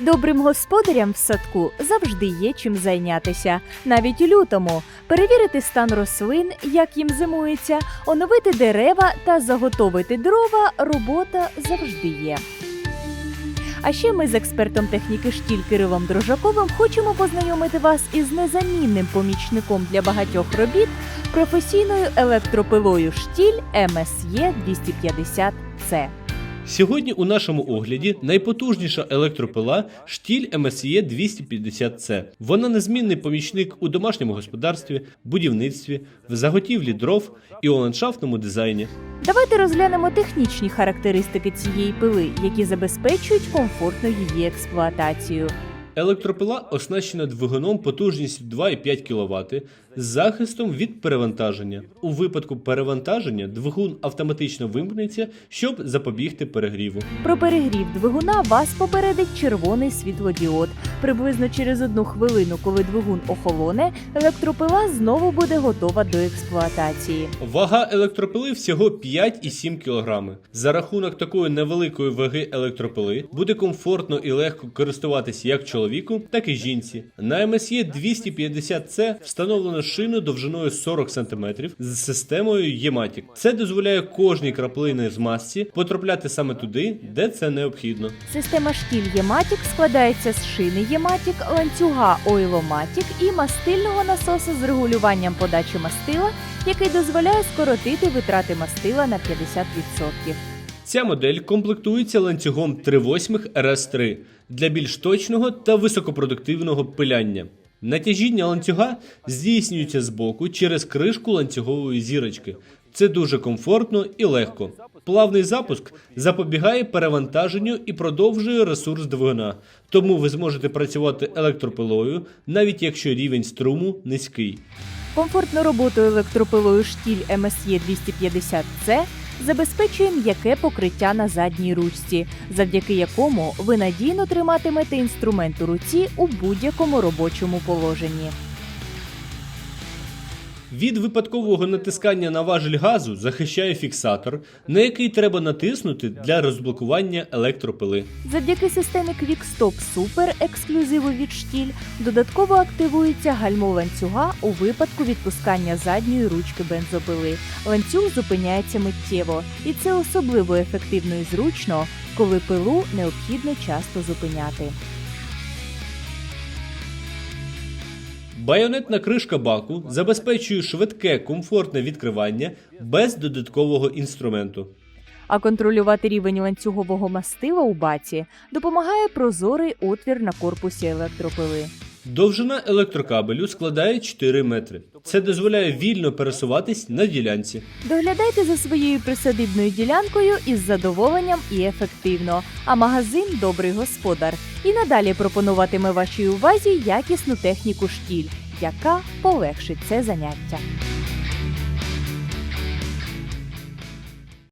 Добрим господарям в садку завжди є чим зайнятися, навіть у лютому перевірити стан рослин, як їм зимується, оновити дерева та заготовити дрова. Робота завжди є. А ще ми з експертом техніки штіль Кирилом Дрожаковим хочемо познайомити вас із незамінним помічником для багатьох робіт професійною електропилою штіль МСЄ 250 c Сьогодні у нашому огляді найпотужніша електропила штіль MSE 250C. Вона незмінний помічник у домашньому господарстві, будівництві, в заготівлі дров і у ландшафтному дизайні. Давайте розглянемо технічні характеристики цієї пили, які забезпечують комфортну її експлуатацію. Електропила оснащена двигуном потужністю 2,5 кВт з захистом від перевантаження. У випадку перевантаження двигун автоматично вимкнеться, щоб запобігти перегріву. Про перегрів двигуна вас попередить червоний світлодіод. Приблизно через одну хвилину, коли двигун охолоне, електропила знову буде готова до експлуатації. Вага електропили всього 5,7 кг. За рахунок такої невеликої ваги електропили буде комфортно і легко користуватися як чоловіку, так і жінці. На MSE 250C встановлено шину довжиною 40 см з системою Єматік. Це дозволяє кожній краплині змазці потрапляти саме туди, де це необхідно. Система штіль Єматік складається з шини Єматік, ланцюга Ойломатік і мастильного насоса з регулюванням подачі мастила, який дозволяє скоротити витрати мастила на 50%. Ця модель комплектується ланцюгом 3,8 RS3 для більш точного та високопродуктивного пиляння. Натяжіння ланцюга здійснюється збоку через кришку ланцюгової зірочки. Це дуже комфортно і легко. Плавний запуск запобігає перевантаженню і продовжує ресурс двигуна, тому ви зможете працювати електропилою, навіть якщо рівень струму низький. Комфортну роботу електропилою штіль MSE 250C забезпечує м'яке покриття на задній ручці, завдяки якому ви надійно триматимете інструмент у руці у будь-якому робочому положенні. Від випадкового натискання на важель газу захищає фіксатор, на який треба натиснути для розблокування електропили. Завдяки системі QuickStop Super ексклюзиву від штіль додатково активується гальмо ланцюга у випадку відпускання задньої ручки бензопили. Ланцюг зупиняється миттєво, і це особливо ефективно і зручно, коли пилу необхідно часто зупиняти. Байонетна кришка баку забезпечує швидке комфортне відкривання без додаткового інструменту. А контролювати рівень ланцюгового мастила у баці допомагає прозорий отвір на корпусі електропили. Довжина електрокабелю складає 4 метри. Це дозволяє вільно пересуватись на ділянці. Доглядайте за своєю присадибною ділянкою із задоволенням і ефективно. А магазин Добрий господар і надалі пропонуватиме вашій увазі якісну техніку штіль, яка полегшить це заняття.